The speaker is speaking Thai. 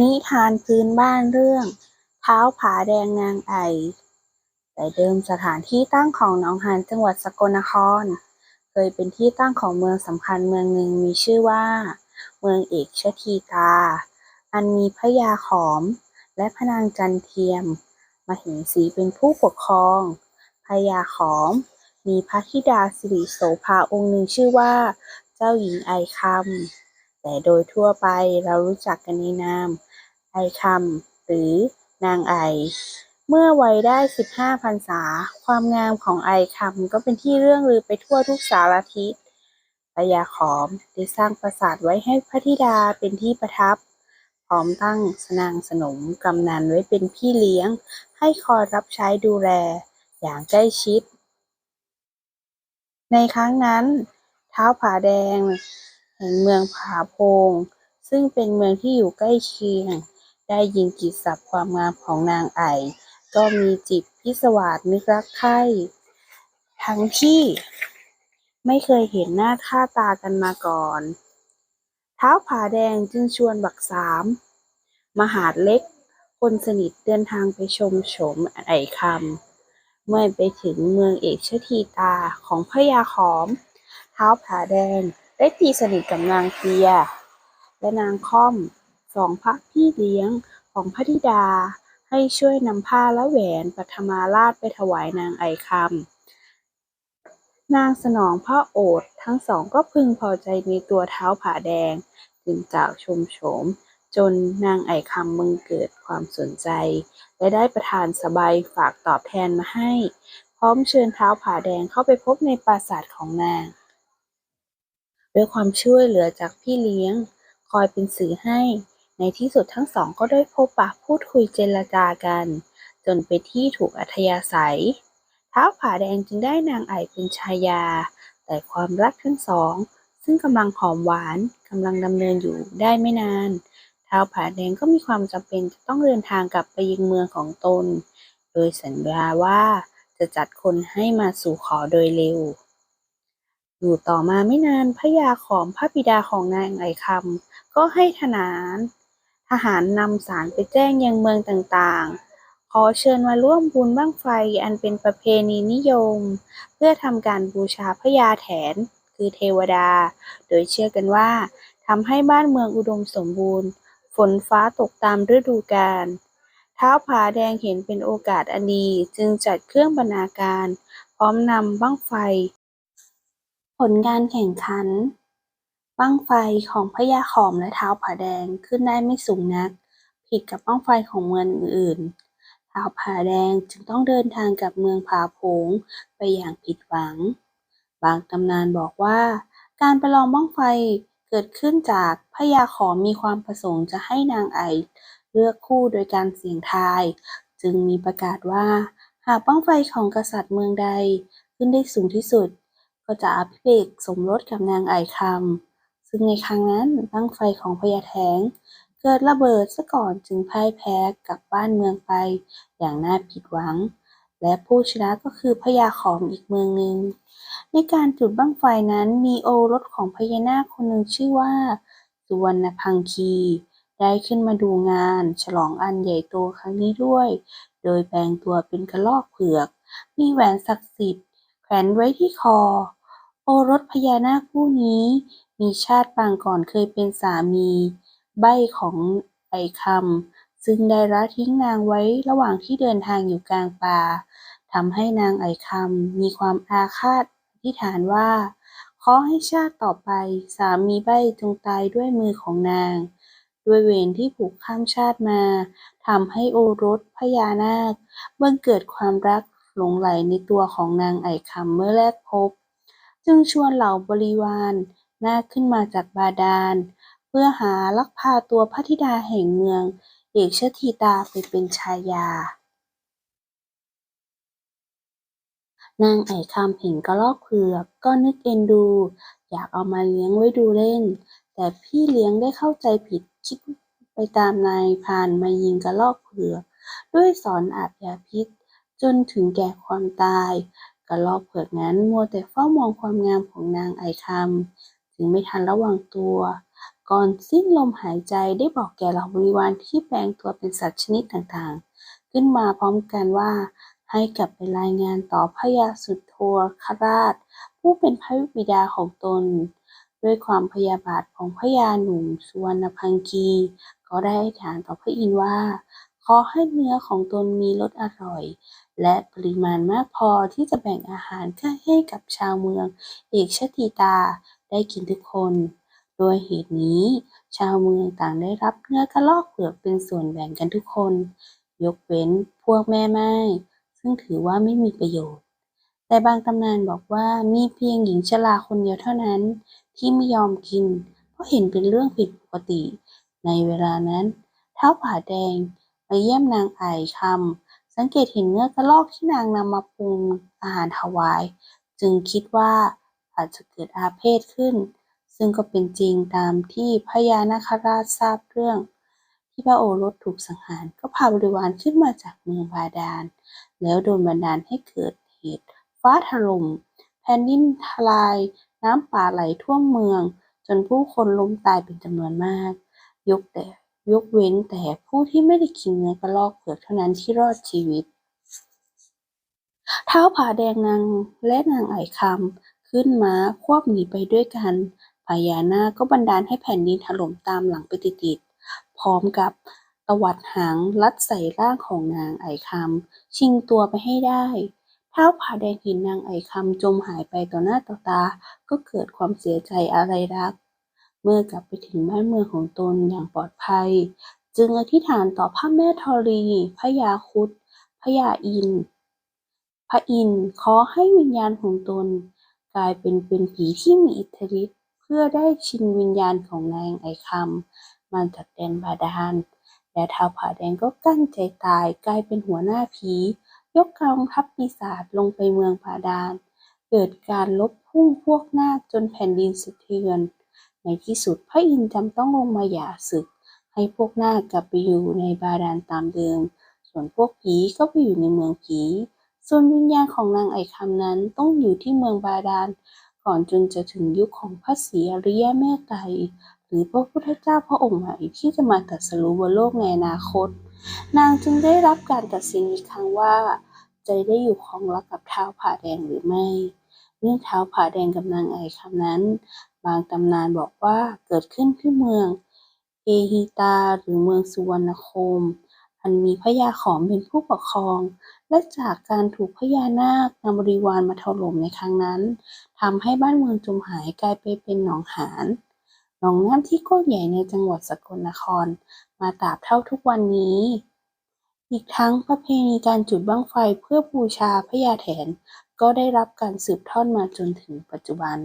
นิทานพื้นบ้านเรื่อง เท้าผาแดงนางไอ แต่เดิมสถานที่ตั้งของหนองหานจังหวัดสกลนคร เคยเป็นที่ตั้งของเมืองสำคัญเมืองหนึ่งมีชื่อว่า เมืองเอกชทีกา อันมีพระยาขอม และพระนางจันเทียม มเหสีเป็นผู้ปกครอง พระยาขอม มีพระธิดาสิริโสภาองค์หนึ่งชื่อว่า เจ้าหญิงไอคำ แต่โดยทั่วไปเรารู้จักกันในนาม ไอคำหรือนางไอ เมื่อวัยได้ 15พรรษา ความงามของไอคำก็เป็นที่เรื่องลือไปทั่วทุกสารทิศพระยาขอมได้สร้างปราสาทไว้ให้พระธิดาเป็นที่ประทับ พร้อมตั้งสนางสนมกำนันไว้เป็นพี่เลี้ยง ให้คอยรับใช้ดูแลอย่างใกล้ชิด ในครั้งนั้น เท้าผาแดง เมืองผาโพง ซึ่งเป็นเมืองที่อยู่ใกล้เคียง ได้ยินกิตศัพท์ความงามของนางไอ ก็มีจิตพิศวาสนึกรักใคร่ทั้งที่ไม่เคยเห็นหน้าค่าตากันมาก่อน เท้าผาแดงจึงชวนบักสาม มหาดเล็ก คนสนิทเดินทางไปชมโฉมไอคำ เมื่อไปถึงเมืองเอกชทีตาของพระยาขอม เท้าผาแดง ได้ตีสนิทกับนางเปีย และนางค่อมสองพระพี่เลี้ยงของพระธิดา ให้ช่วยนำผ้าและแหวนปัทมาราชไปถวายนางไอคำนางสนองพระโอษทั้งสองก็พึงพอใจในตัวเท้าวผาแดง จึงกล่าวชมโฉม จนนางไอคำมึงเกิดความสนใจ และได้ประทานสบายฝากตอบแทนมาให้ พร้อมเชิญเท้าวผาแดงเข้าไปพบในปราสาทของนาง ด้วยความช่วยเหลือจากพี่เลี้ยง คอยเป็นสื่อให้ ในที่สุดทั้งสองก็ได้พบปะพูดคุยเจรจากัน จนเป็นที่ถูกอัธยาศัยท้าวผาแดงจึงได้นางไอเป็นชายา แต่ความรักทั้งสอง ซึ่งกำลังหอมหวานกำลังดำเนินอยู่ได้ไม่นานท้าวผาแดงก็มีความจำเป็นจะต้องเดินทางกลับไปยังเมืองของตน โดยสัญญาว่าจะจัดคนให้มาสู่ขอโดยเร็ว อยู่ต่อมาไม่นานพระยาขอมพระบิดาของนางไอคำก็ให้ทหารทหารนำสารไปแจ้งยังเมืองต่างๆ ขอเชิญมาร่วมบุญบั้งไฟอันเป็นประเพณีนิยม เพื่อทำการบูชาพระยาแถน คือเทวดา โดยเชื่อกันว่าทำให้บ้านเมืองอุดมสมบูรณ์ ฝนฟ้าตกตามฤดูกาลท้าวผาแดงเห็นเป็นโอกาสอันดีจึงจัดเครื่องบรรณาการ พร้อมนำบั้งไฟ ลการแข่งขัน บั้งไฟของพญาขอมและท้าวผาแดงขึ้นได้ไม่สูงนัก ผิดกับบั้งไฟของเมืองอื่นๆท้าวผาแดงจึงต้องเดินทางกับเมืองผาโผงไปอย่างผิดหวัง บางตำนานบอกว่า การประลองบั้งไฟเกิดขึ้นจากพญาขอมมีความประสงค์จะให้นางไอเลือกคู่โดยการเสี่ยงทาย จึงมีประกาศว่า หากบั้งไฟของกษัตริย์เมืองใดขึ้นได้สูงที่สุด ก็จะอภิเษกสมรสกับนางไอคำซึ่งในครั้งนั้นบั้งไฟของพญาแถงเกิดระเบิดซะก่อนจึงพ่ายแพ้กลับบ้านเมืองไป อย่างน่าผิดหวัง และผู้ชนะก็คือพญาขอมอีกเมืองหนึ่งในการจุดบั้งไฟนั้นมีโอรสของพญานาคคนหนึ่งชื่อว่า สุวรรณพังคี ได้ขึ้นมาดูงานฉลองอันใหญ่โตครั้งนี้ด้วย โดยแปลงตัวเป็นกระรอกเผือก มีแหวนศักดิ์สิทธิ์ แขวนไว้ที่คอ โอรสพญานาคผู้นี้ มีชาติปางก่อนเคยเป็นสามี ใบของไอคำซึ่งได้ละทิ้งนางไว้ระหว่างที่เดินทางอยู่กลางป่าทำให้นางไอคำมีความอาฆาตอธิฐานว่า ขอให้ชาติต่อไปสามีใบจงตายด้วยมือของนาง ด้วยเวรที่ผูกข้ามชาติมาทำให้โอรสพญานาคบังเกิดความรัก หลงใหลในตัวของนางไอคำเมื่อแรกพบ จึงชวนเหล่าบริวารนาขึ้นมาจากบาดาล เพื่อหาลักพาตัวพระธิดาแห่งเมือง เอกชทีตาไปเป็นชายา นางไอคำเห็นกระรอกเผือกก็นึกเอ็นดู อยากเอามาเลี้ยงไว้ดูเล่น แต่พี่เลี้ยงได้เข้าใจผิดคิดไปตามนายพานมายิงกระรอกเผือกด้วยสอนอาบยาพิษ จนถึงแก่ความตายกระรอกเผือกนั้นมัวแต่เฝ้ามองความงามของนางไอคำจึงไม่ทันระวังตัว ก่อนสิ้นลมหายใจได้บอกแก่เหล่าบริวารที่แปลงตัวเป็นสัตว์ชนิดต่างๆ ขึ้นมาพร้อมกันว่าให้กลับไปรายงานต่อพระยาสุโธคราช ผู้เป็นพระบิดาของตน ด้วยความพยาบาทของพระยาหนุ่มสุวรรณพังคี ก็ได้อธิษฐานต่อพระอินทร์ว่า ขอให้เนื้อของตนมีรสอร่อย และปริมาณมากพอที่จะแบ่งอาหารให้กับชาวเมือง เอกชติตาได้กินทุกคน โดยเหตุนี้ ชาวเมืองต่างได้รับเนื้อกระรอกเผือกเป็นส่วนแบ่งกันทุกคน ยกเว้นพวกแม่ไม้ซึ่งถือว่าไม่มีประโยชน์ แต่บางตำนานบอกว่ามีเพียงหญิงชราคนเดียวเท่านั้น ที่ไม่ยอมกิน เพราะเห็นเป็นเรื่องผิดปกติ ในเวลานั้น เท้าผาแดงมาเยี่ยมนางไอคำ สังเกตเห็นเนื้อกระรอกที่นางนำมาปรุงอาหารถวาย จึงคิดว่าอาจจะเกิดอาเพศขึ้น ซึ่งก็เป็นจริงตามที่พญานาคราชทราบเรื่อง ที่พระโอรสถูกสังหารก็พาบริวารขึ้นมาจากเมืองบาดาล แล้วโดนบันดาลให้เกิดเหตุฟ้าถล่มแผ่นดินทลายน้ำป่าไหลท่วมเมือง จนผู้คนล้มตายเป็นจำนวนมาก ยกแต่ ยกเว้นแต่ผู้ที่ไม่ได้กินเนื้อกระรอกเผือกเท่านั้นที่รอดชีวิต เท้าผาแดงนางและนางไอคำขึ้นมาควบหนีไปด้วยกันพญานาคก็บันดาลให้แผ่นดินถล่มตามหลังไปติดๆพร้อมกับตวัดหางลัดใส่ร่างของนางไอคำชิงตัวไปให้ได้เท้าผาแดงเห็นนางไอคำจมหายไปต่อหน้าต่อตา ก็เกิดความเสียใจอะไรรัก เมื่อกลับไปถึงบ้านเมืองของตนอย่างปลอดภัย จึงอธิษฐานต่อพระแม่ธรณีพระยาครุฑพระยาอิน พระอินขอให้วิญญาณของตน กลายเป็นเป็นผีที่มีอิทธิฤทธิ์เพื่อได้ชิงวิญญาณของนางไอคำมาจากแดนบาดาลและท้าวผาแดงก็กั้นใจตายกลายเป็นหัวหน้าผี ยกกองทัพปีศาจลงไปเมืองบาดาลเกิดการลบพุ่งพวกหน้าจนแผ่นดินสะเทือน ในที่สุดพระอินทร์จำต้องลงมาหย่าศึก ให้พวกนาคกลับไปอยู่ในบาดาลตามเดิม ส่วนพวกผีก็ไปอยู่ในเมืองผี ส่วนวิญญาณของนางไอคำนั้นต้องอยู่ที่เมืองบาดาล ก่อนจนจะถึงยุคของพระศรีอริยแม่ไตรหรือพระพุทธเจ้าพระองค์ใหม่ที่จะมาตรัสรู้บนโลกในอนาคต นางจึงได้รับการตัดสินอีกครั้งว่าจะได้อยู่คองรักกับเท้าวผาแดงหรือไม่เรื่องท้าวผาแดงกับนางไอคำนั้น บางตำนานบอกว่าเกิดขึ้นที่เมืองเอฮิตาหรือเมืองสุวรรณโคม อันมีพญาขอมเป็นผู้ปกครอง และจากการถูกพญานาคนำบริวารมาถล่มในครั้งนั้นทำให้บ้านเมืองจมหายกลายไปเป็นหนองหานหนองน้ำที่กว้างใหญ่ในจังหวัดสกลนคร มาตราบเท่าทุกวันนี้ อีกทั้งประเพณีการจุดบั้งไฟเพื่อบูชาพญาแถนก็ได้รับการสืบทอดมาจนถึงปัจจุบัน